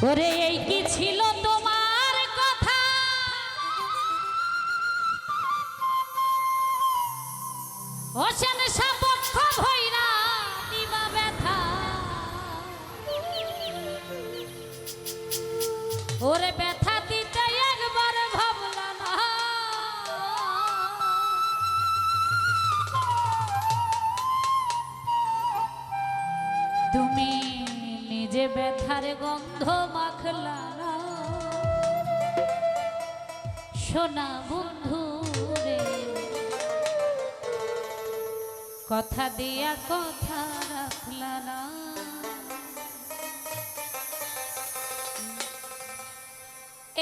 ওরে এই কি ছিল তোমার কথা? হোসেন সাপক্ষ ব্যথার গন্ধ মাখলা সোনা বন্ধু রে কথা দিয়া কথা রাখলা না।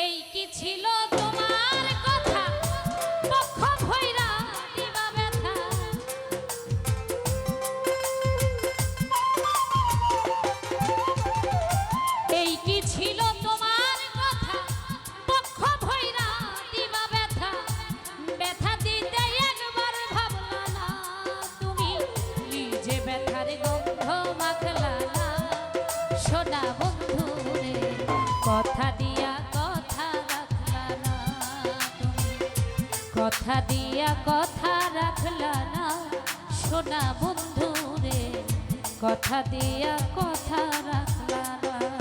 এই কি ছিল ছিল তোমার ব্যথা। ব্যথা দিতে তুমি। মাখলা না। বন্ধু রে, কথা কথা রাখলা না কথা দিয়া কথা রাখলা না, সোনা বন্ধু রে, কথা দিয়া কথা রাখলা না।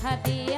কথা দিয়া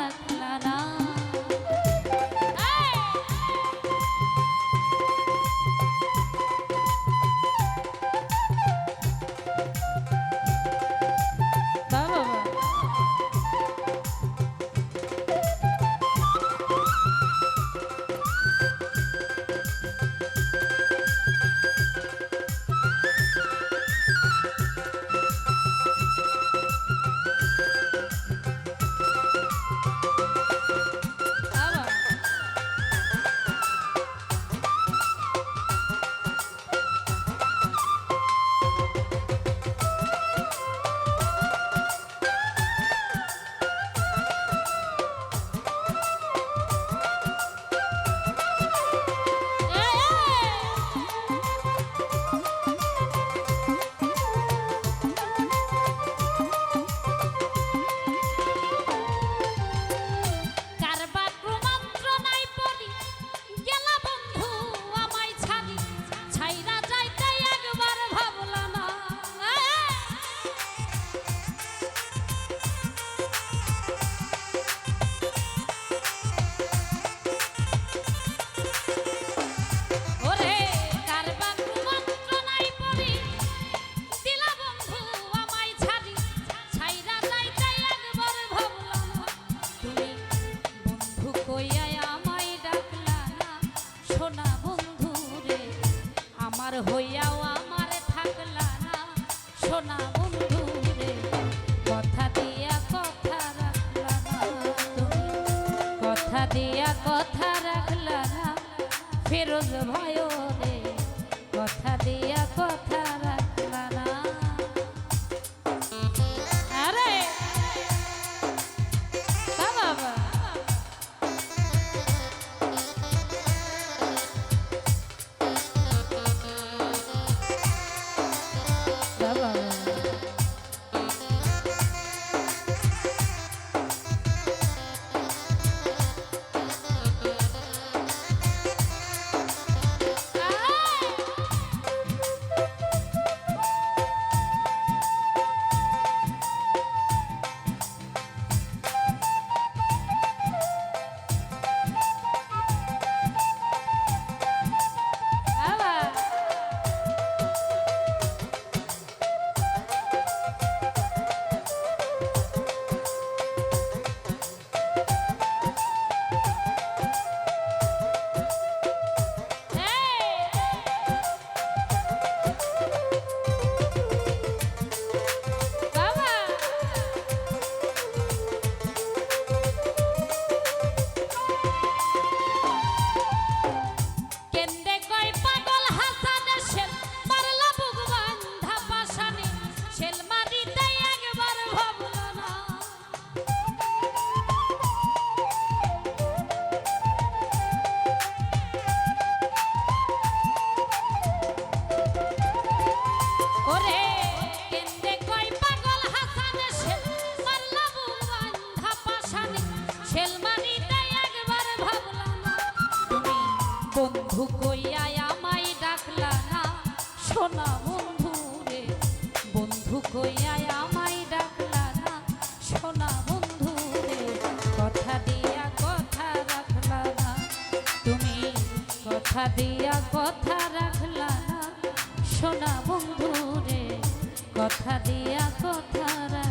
ফেরোজ ভয় রে। কথা দিয়া কথা বন্ধু কইয়া আমাই ডাকলা না। সোনা বন্ধু রে, বন্ধু কইয়া আমাই ডাকলা না। সোনা বন্ধু রে, কথা দিয়া কথা রাখলা না। তুমি কথা দিয়া কথা রাখলা না। সোনা বন্ধু রে, কথা দিয়া কথা রাখ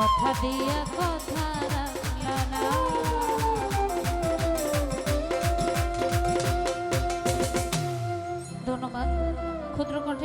কথা দিয়া কথা না। ধন্যবাদ ক্ষুদ্র